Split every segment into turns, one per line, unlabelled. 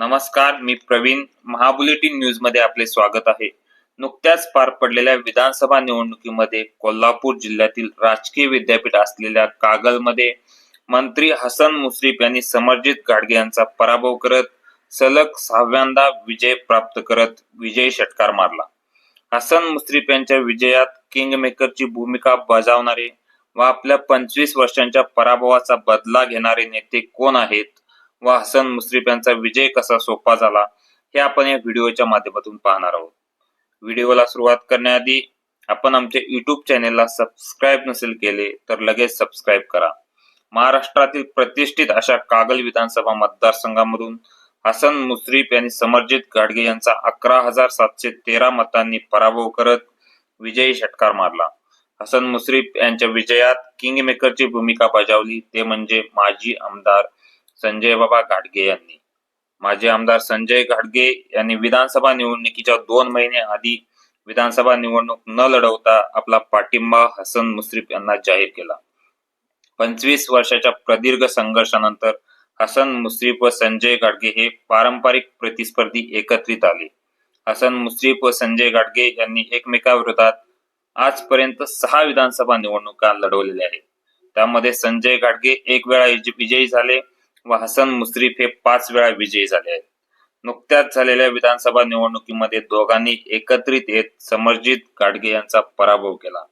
नमस्कार मी प्रवीण. महाबुलेटिन न्यूजमध्ये आपले स्वागत आहे. नुकत्याच पार पडलेल्या विधानसभा निवडणुकीमध्ये कोल्हापूर जिल्ह्यातील राजकीय विद्यापीठ असलेल्या कागलमध्ये मंत्री हसन मुश्रीफ यांनी समर्जित गाडगे यांचा पराभव करत सलग सहाव्यांदा विजय प्राप्त करत विजयी षटकार मारला. हसन मुश्रीफ यांच्या विजयात किंग मेकरची भूमिका बजावणारे व आपल्या पंचवीस वर्षांच्या पराभवाचा बदला घेणारे नेते कोण आहेत? व हसन मुश्रीफ यांचा विजय कसा सोपा झाला हे आपण या व्हिडिओच्या माध्यमातून पाहणार आहोत. व्हिडिओला सुरुवात करण्याआधी आपण आमच्या युट्यूब चॅनेलला सबस्क्राईब नसेल केले तर लगेच सबस्क्राईब करा. महाराष्ट्रातील प्रतिष्ठित अशा कागल विधानसभा मतदारसंघामधून हसन मुश्रीफ यांनी समर्जित गाडगे यांचा अकरा हजार सातशे तेरा मतांनी पराभव करत विजयी षटकार मारला. हसन मुश्रीफ यांच्या विजयात किंग मेकरची भूमिका बजावली ते म्हणजे माजी आमदार संजय बाबा घाटगे यांनी. माजी आमदार संजय घाटगे यांनी विधानसभा निवडणुकीच्या दोन महिने आधी विधानसभा निवडणूक न लढवता आपला पाठिंबा हसन मुश्रीफ यांना जाहीर केला. पंचवीस वर्षाच्या प्रदीर्घ संघर्षानंतर हसन मुश्रीफ व संजय गाडगे हे पारंपरिक प्रतिस्पर्धी एकत्रित आले. हसन मुश्रीफ व संजय गाडगे यांनी एकमेकाविरोधात आजपर्यंत सहा विधानसभा निवडणुका लढवलेल्या आहेत. त्यामध्ये संजय गाडगे एक वेळा विजयी झाले व हसन मुश्रीफ हे पाच वेळा विजयी झाले आहेत. नुकत्याच झालेल्या विधानसभा निवडणुकीमध्ये दोघांनी एकत्रित येत समरजित गाडगे यांचा पराभव केला.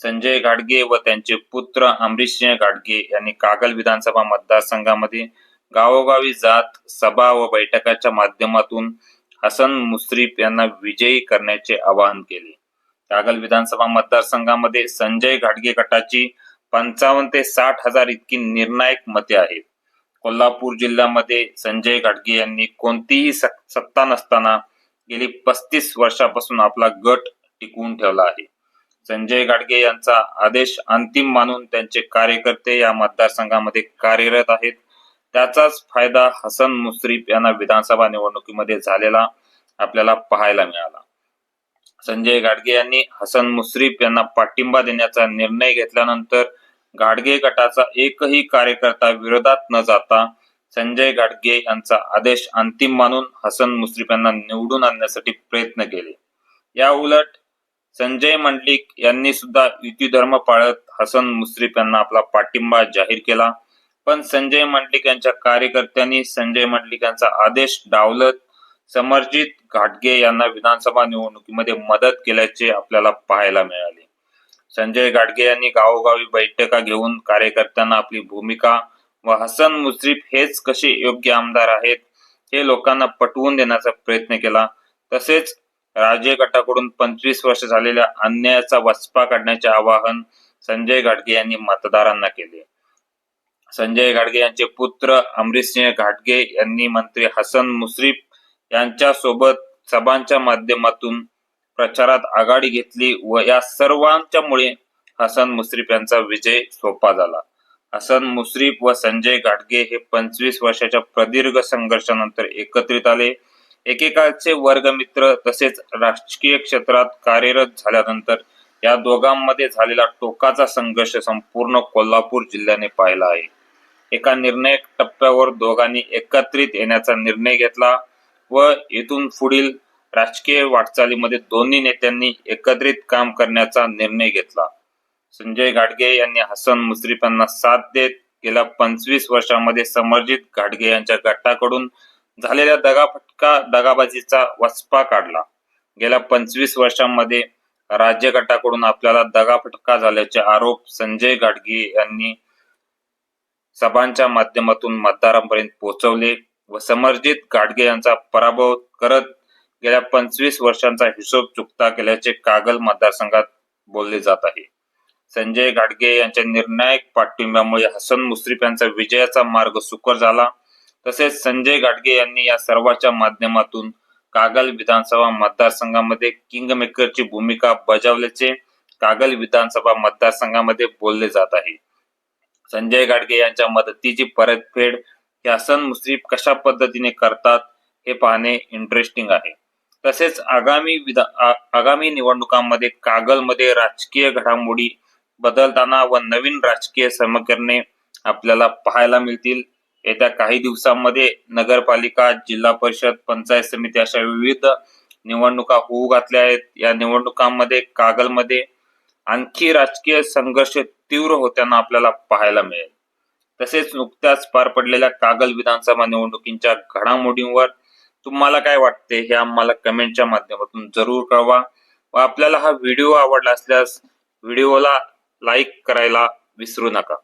संजय गाडगे व त्यांचे पुत्र अमरीशसिंह गाडगे यांनी कागल विधानसभा मतदारसंघामध्ये गावोगावी जात सभा व बैठकाच्या माध्यमातून हसन मुश्रीफ यांना विजयी करण्याचे आवाहन केले. कागल विधानसभा मतदारसंघामध्ये संजय घाटगे गटाची पंचावन्न ते साठ हजार इतकी निर्णायक मते आहेत. कोल्हापूर जिल्ह्यामध्ये संजय घाटगे यांनी कोणतीही सत्ता नसताना गेली पस्तीस वर्षापासून आपला गट टिकवून ठेवला आहे. संजय गाडगे यांचा आदेश अंतिम मानून त्यांचे कार्यकर्ते या मतदारसंघामध्ये कार्यरत आहेत. त्याचाच फायदा हसन मुश्रीफ यांना विधानसभा निवडणुकीमध्ये झालेला आपल्याला पाहायला मिळाला. संजय गाडगे यांनी हसन मुश्रीफ यांना पाठिंबा देण्याचा निर्णय घेतल्यानंतर घाडगे गटाचा एकही कार्यकर्ता विरोधात न जाता संजय घाटगे यांचा आदेश अंतिम मानून हसन मुश्रीफ यांना निवडून आणण्यासाठी प्रयत्न केले. या उलट संजय मंडलिक यांनी सुद्धा युती धर्म पाळत हसन मुश्रीफ यांना आपला पाठिंबा जाहीर केला. पण संजय मंडलिक यांच्या कार्यकर्त्यांनी संजय मंडलिक यांचा आदेश डावलत समरजित घाटगे यांना विधानसभा निवडणुकीमध्ये मदत केल्याचे आपल्याला पाहायला मिळाले. संजय गाडगे यांनी गावोगावी बैठका घेऊन कार्यकर्त्यांना आपली भूमिका व हसन मुश्रीफ हेच कसे योग्य आमदार आहेत हे लोकांना पटवून देण्याचा प्रयत्न केला. तसेच राजे गटाकडून पंचवीस वर्ष झालेल्या अन्यायाचा वचपा काढण्याचे आवाहन संजय गाडगे यांनी मतदारांना केले. संजय गाडगे यांचे पुत्र अमरीशसिंह घाटगे यांनी मंत्री हसन मुश्रीफ यांच्या सोबत सभांच्या माध्यमातून प्रचारात आघाडी घेतली व या सर्वांच्यामुळे हसन मुश्रीफ यांचा विजय सोपा झाला. हसन मुश्रीफ व संजय घाटगे हे पंचवीस वर्षाच्या प्रदीर्घ संघर्षानंतर एकत्रित आले. एकेकाचे वर्गमित्र तसेच राजकीय क्षेत्रात कार्यरत झाल्यानंतर या दोघांमध्ये झालेला टोकाचा संघर्ष संपूर्ण कोल्हापूर जिल्ह्याने पाहिला आहे. एका निर्णायक टप्प्यावर दोघांनी एकत्रित येण्याचा निर्णय घेतला व येथून पुढील राजकीय वाटचालीमध्ये दोन्ही नेत्यांनी एकत्रित काम करण्याचा निर्णय घेतला. संजय घाटगे यांनी हसन मुश्रीफ यांना साथ देत गेल्या पंचवीस वर्षांमध्ये समर्जित घाटगे यांच्या गटाकडून झालेल्या दगाफटका दगाबाजीचा वचपा काढला. गेल्या पंचवीस वर्षांमध्ये राज्य गटाकडून आपल्याला दगाफटका झाल्याचे आरोप संजय घाटगे यांनी सभांच्या माध्यमातून मतदारांपर्यंत पोहोचवले व समर्जित गाडगे यांचा पराभव करत गेल्या पंचवीस वर्षांचा हिशोब चुकता केल्याचे कागल मतदारसंघात बोलले जात आहे. संजय गाडगे यांच्या निर्णायक पाठिंब्यामुळे हसन मुश्रीफ यांचा विजयाचा मार्ग सुकर झाला. तसेच संजय गाडगे यांनी या सर्वांच्या माध्यमातून कागल विधानसभा मतदारसंघामध्ये किंग मेकरची भूमिका बजावल्याचे कागल विधानसभा मतदारसंघामध्ये बोलले जात आहे. संजय गाडगे यांच्या मदतीची परतफेड हसन मुश्रीफ कशा पद्धतीने करतात हे पाहणे इंटरेस्टिंग आहे. तसेच आगामी विधा आगामी निवडणुकांमध्ये कागलमध्ये राजकीय घडामोडी बदलताना व नवीन राजकीय समीकरणे आपल्याला पाहायला मिळतील. येत्या काही दिवसांमध्ये नगरपालिका जिल्हा परिषद पंचायत समिती अशा विविध निवडणुका होऊ घातल्या आहेत. या निवडणुकांमध्ये कागलमध्ये आणखी राजकीय संघर्ष तीव्र होताना आपल्याला पाहायला मिळेल. तसेच नुकत्याच पार पडलेल्या कागल विधानसभा निवडणुकींच्या घडामोडींवर तुम्हाला काय वाटते हे आम्हाला कमेंटच्या माध्यमातून जरूर कळवा. व आपल्याला हा व्हिडिओ आवडला असल्यास व्हिडिओला लाईक करायला विसरू नका.